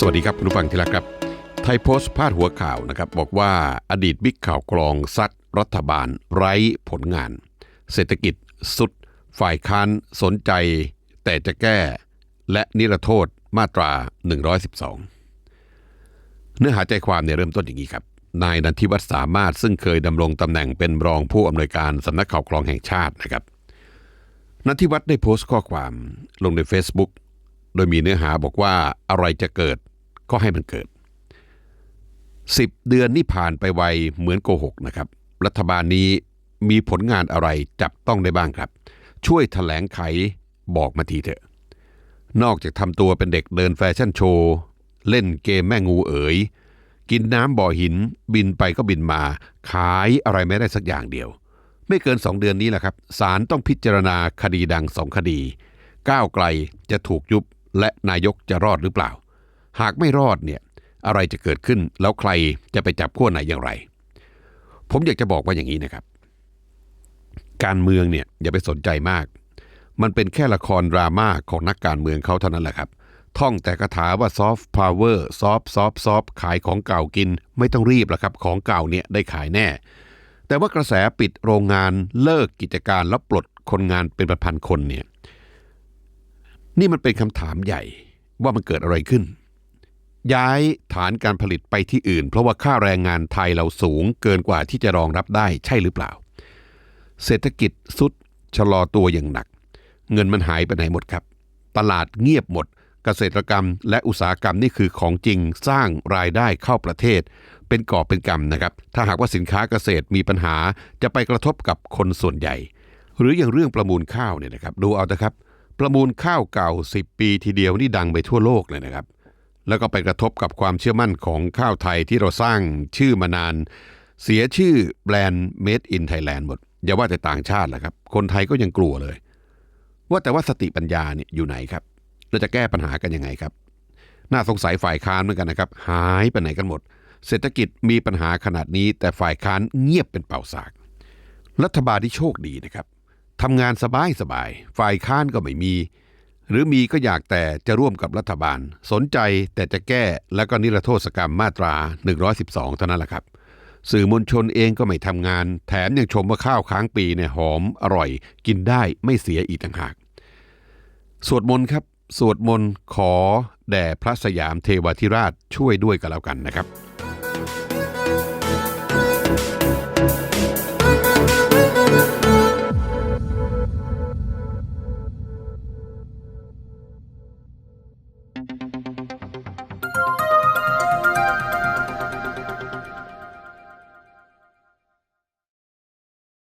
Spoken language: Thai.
สวัสดีครับคุณผู้ฟังที่รักครับ ไทยโพสต์พาดหัวข่าวนะครับบอกว่าอดีตบิ๊กข่าวกรองซัดรัฐบาลไร้ผลงาน เศรษฐกิจสุด ฝ่ายค้านสนใจ แต่จะแก้ และนิรโทษมาตรา 112 เนื้อหาใจความเนี่ยเริ่มต้นอย่างนี้ครับ นายนันทิวัฒน์สามารถซึ่งเคยดำรงตำแหน่งเป็นรองผู้อำนวยการสำนักข่าวกรองแห่งชาตินะครับนันทิวัฒน์ได้โพสต์ข้อความลงใน Facebook โดยมีเนื้อหาบอกว่าอะไรจะเกิด ก็ให้มันเกิด 10 เดือนนี่ผ่านไปไวเหมือนโกหกนะครับ รัฐบาลนี้มีผลงานอะไรจับต้องได้บ้างครับ ช่วยถแถลงไขบอกมาทีเถอะ นอกจากทำตัวเป็นเด็กเดินแฟชั่นโชว์ เล่นเกมแม่งูเอ๋ย กินน้ำบ่อหิน บินไปก็บินมา ขายอะไรไม่ได้สักอย่างเดียว ไม่เกิน 2 เดือนนี้แหละครับศาลต้องพิจารณาคดีดังสองคดี ก้าวไกลจะถูกยุบและนายกจะรอดหรือเปล่า หากไม่รอดเนี่ยอะไรจะเกิดขึ้นแล้วใครจะไปจับขั้วไหนอย่างไร ผมอยากจะบอกว่าอย่างนี้นะครับ การเมืองเนี่ยอย่าไปสนใจมาก มันเป็นแค่ละครดราม่าของนักการเมืองเขาเท่านั้นแหละครับท่องแต่คาถาว่าซอฟต์พาวเวอร์ซอฟซอฟซอฟขายของเก่ากิน ไม่ต้องรีบหรอกครับ ของเก่าเนี่ยได้ขายแน่ แต่ว่ากระแสปิดโรงงานเลิกกิจการแล้วปลดคนงานเป็นพันๆคนเนี่ยนี่มันเป็นคำถามใหญ่ว่ามันเกิดอะไรขึ้น ย้ายฐานการผลิตไปที่อื่น เพราะว่าค่าแรงงานไทยเราสูงเกินกว่าที่จะรองรับได้ใช่หรือเปล่า เศรษฐกิจสุดชะลอตัวอย่างหนัก เงินมันหายไปไหนหมดครับ ตลาดเงียบหมด เกษตรกรรมและอุตสาหกรรมนี่คือของจริงสร้างรายได้เข้าประเทศ เป็นก่อบเป็นกำนะครับ ถ้าหากว่าสินค้าเกษตรมีปัญหาจะไปกระทบกับคนส่วนใหญ่ หรืออย่างเรื่องประมูลข้าวเนี่ยนะครับดูเอาเถอะครับ ประมูลข้าวเก่า 10 ปีทีเดียวนี่ดังไปทั่วโลกเลยนะครับ แล้วก็ไปกระทบกับความเชื่อมั่นของข้าวไทยที่เราสร้างชื่อมานาน เสียชื่อแบรนด์ Made in Thailand หมด อย่าว่าแต่ต่างชาติละครับ คนไทยก็ยังกลัวเลย ว่าแต่ว่าสติปัญญาเนี่ยอยู่ไหนครับ เราจะแก้ปัญหากันยังไงครับ น่าสงสัยฝ่ายค้านเหมือนกันนะครับ หายไปไหนกันหมด เศรษฐกิจมีปัญหาขนาดนี้ แต่ฝ่ายค้านเงียบเป็นเป่าสาก รัฐบาลที่โชคดีนะครับทำงานสบายสบายๆฝ่ายค้านก็ไม่มี หรือมีก็อยากแต่จะร่วมกับรัฐบาล สนใจแต่จะแก้แล้วก็นิรโทษกรรมมาตรา 112 เท่านั้นแหละครับ สื่อมวลชนเองก็ไม่ทำงาน แถมยังชมว่าข้าวค้างปีเนี่ยหอมอร่อย กินได้ไม่เสียอีกต่างหาก สวดมนต์ครับ สวดมนต์ขอแด่พระสยามเทวาธิราชช่วยด้วยกันแล้วกันนะครับ